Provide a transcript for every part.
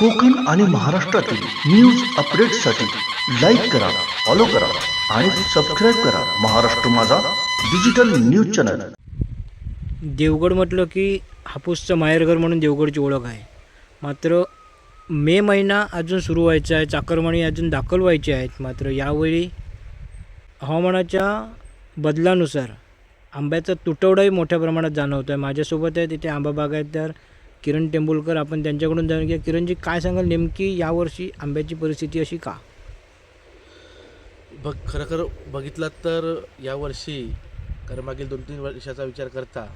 कोकण आणि महाराष्ट्रातील न्यूज अपडेटसाठी लाईक करा फॉलो करा आणि सबस्क्राईब करा महाराष्ट्र माझा डिजिटल न्यूज चॅनल देवगड म्हटलं की हापूसचं माहेरघर म्हणून देवगडची ओळख आहे. मात्र मे महिना अजून सुरू व्हायचा आहे चाकरमानी अजून दाखल व्हायचे आहेत. मात्र यावेळी हवामानाच्या बदलानुसार आंब्याचा तुटवडाही मोठ्या प्रमाणात जाणवतो आहे माझ्यासोबत आहे तिथे आंबा बागायतदार किरण टेंबुलकर आपण त्यांच्याकडून जाणून घ्या किरणजी काय सांगाल नेमकी यावर्षी आंब्याची परिस्थिती अशी का? बघ खरं खरं बघितलं तर यावर्षी कारण मागील दोन तीन वर्षाचा विचार करता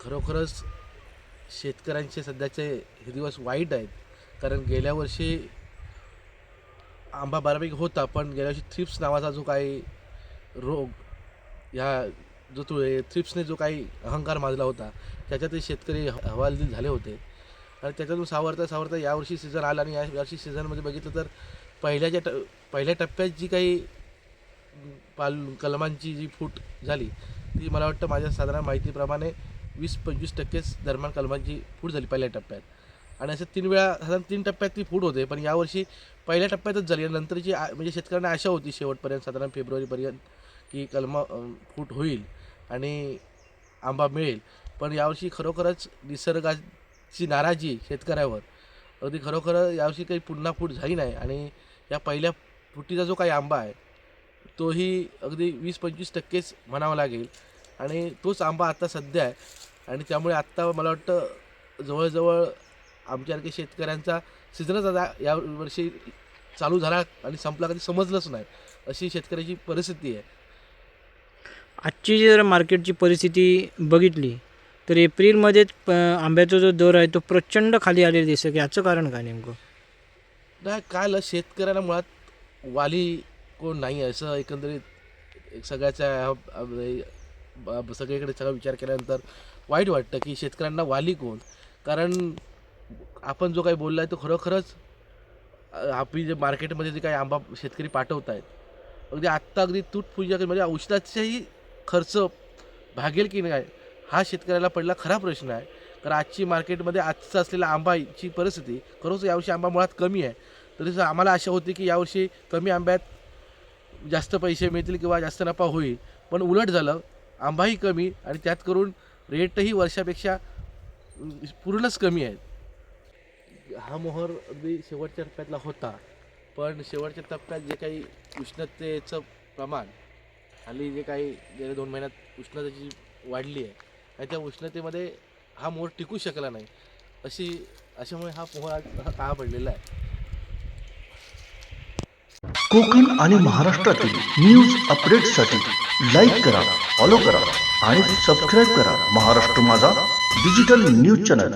खरोखरच शेतकऱ्यांचे सध्याचे हे दिवस वाईट आहेत. कारण गेल्या वर्षी आंबा बऱ्यापैकी होता पण गेल्या वर्षी थ्रिप्स नावाचा जो काही रोग ह्या जो तो थ्रिप्सने जो काही अहंकार माजला होता त्याच्यातही शेतकरी ह- हवालदिल झाले होते. आणि त्याच्यातून सावरता सावरता यावर्षी सीझन आला आणि या वर्षी सीझनमध्ये बघितलं तर पहिल्याच्या ट पहिल्या टप्प्यात जी काही पाल कलमांची जी फूट झाली ती मला वाटतं माझ्या साधारण माहितीप्रमाणे वीस पंचवीस टक्केच दरम्यान कलमांची फूट झाली पहिल्या टप्प्यात. आणि असं तीन वेळा साधारण तीन टप्प्यात ती फूट होते पण यावर्षी पहिल्या टप्प्यातच झाली. आणि नंतरची आ- म्हणजे शेतकऱ्यांना आशा होती शेवटपर्यंत साधारण फेब्रुवारीपर्यंत की कलमं फूट होईल आणि आंबा मिळेल. पण यावर्षी खरोखरच निसर्गाची नाराजी शेतकऱ्यावर. अगदी खरोखर यावर्षी काही पुन्हा फूट झाली नाही आणि या पहिल्या फुटीचा जो काही आंबा आहे तोही अगदी वीस पंचवीस टक्केच म्हणावा लागेल. आणि तोच आंबा आत्ता सध्या आहे आणि त्यामुळे आत्ता मला वाटतं जवळजवळ आमच्यासारख्या शेतकऱ्यांचा सीझनच आता या वर्षी चालू झाला आणि संपला कधी समजलंच नाही अशी शेतकऱ्याची परिस्थिती आहे. आजची जर मार्केटची परिस्थिती बघितली तर एप्रिलमध्येच प आंब्याचा जो दर आहे तो प्रचंड खाली आलेला दिसतो की याचं कारण काय नेमकं? नाही काय शेतकऱ्याला मुळात वाली कोण नाही आहे. असं एकंदरीत सगळ्याच्या सगळ्याचा सगळीकडे सगळा विचार केल्यानंतर वाईट वाटतं की शेतकऱ्यांना वाली कोण? कारण आपण जो काही बोलला आहे तो खरोखरच आपली जे मार्केटमध्ये जे काही आंबा शेतकरी पाठवत आहेत अगदी आत्ता अगदी तुटपुंजा म्हणजे औषधाचाही खर्च भागेल की नाही? हा शेतकऱ्याला पडला खरा प्रश्न आहे. कारण आजची मार्केटमध्ये आजचा असलेला आंबाची परिस्थिती खरंच यावर्षी आंबा मुळात कमी आहे. तरी आम्हाला आशा होती की यावर्षी कमी आंब्यात जास्त पैसे मिळतील किंवा जास्त नफा होईल. पण उलट झालं आंबाही कमी आणि त्यात करून रेटही वर्षापेक्षा पूर्णच कमी आहेत. हा मोहर अगदी शेवटच्या टप्प्यातला होता. पण शेवटच्या टप्प्यात जे काही उष्णतेचं प्रमाण हल्ली जे काही गेल्या दोन महिन्यात उष्णतेची वाढली आहे याच्या त्या उष्णतेमध्ये हा मोर टिकू शकला नाही. अशी अशामुळे हा पोहा आज काळा पडलेला आहे. कोकण आणि महाराष्ट्रातील न्यूज अपडेटसाठी लाईक करा फॉलो करा आणि सबस्क्राईब करा महाराष्ट्र माझा डिजिटल न्यूज चॅनल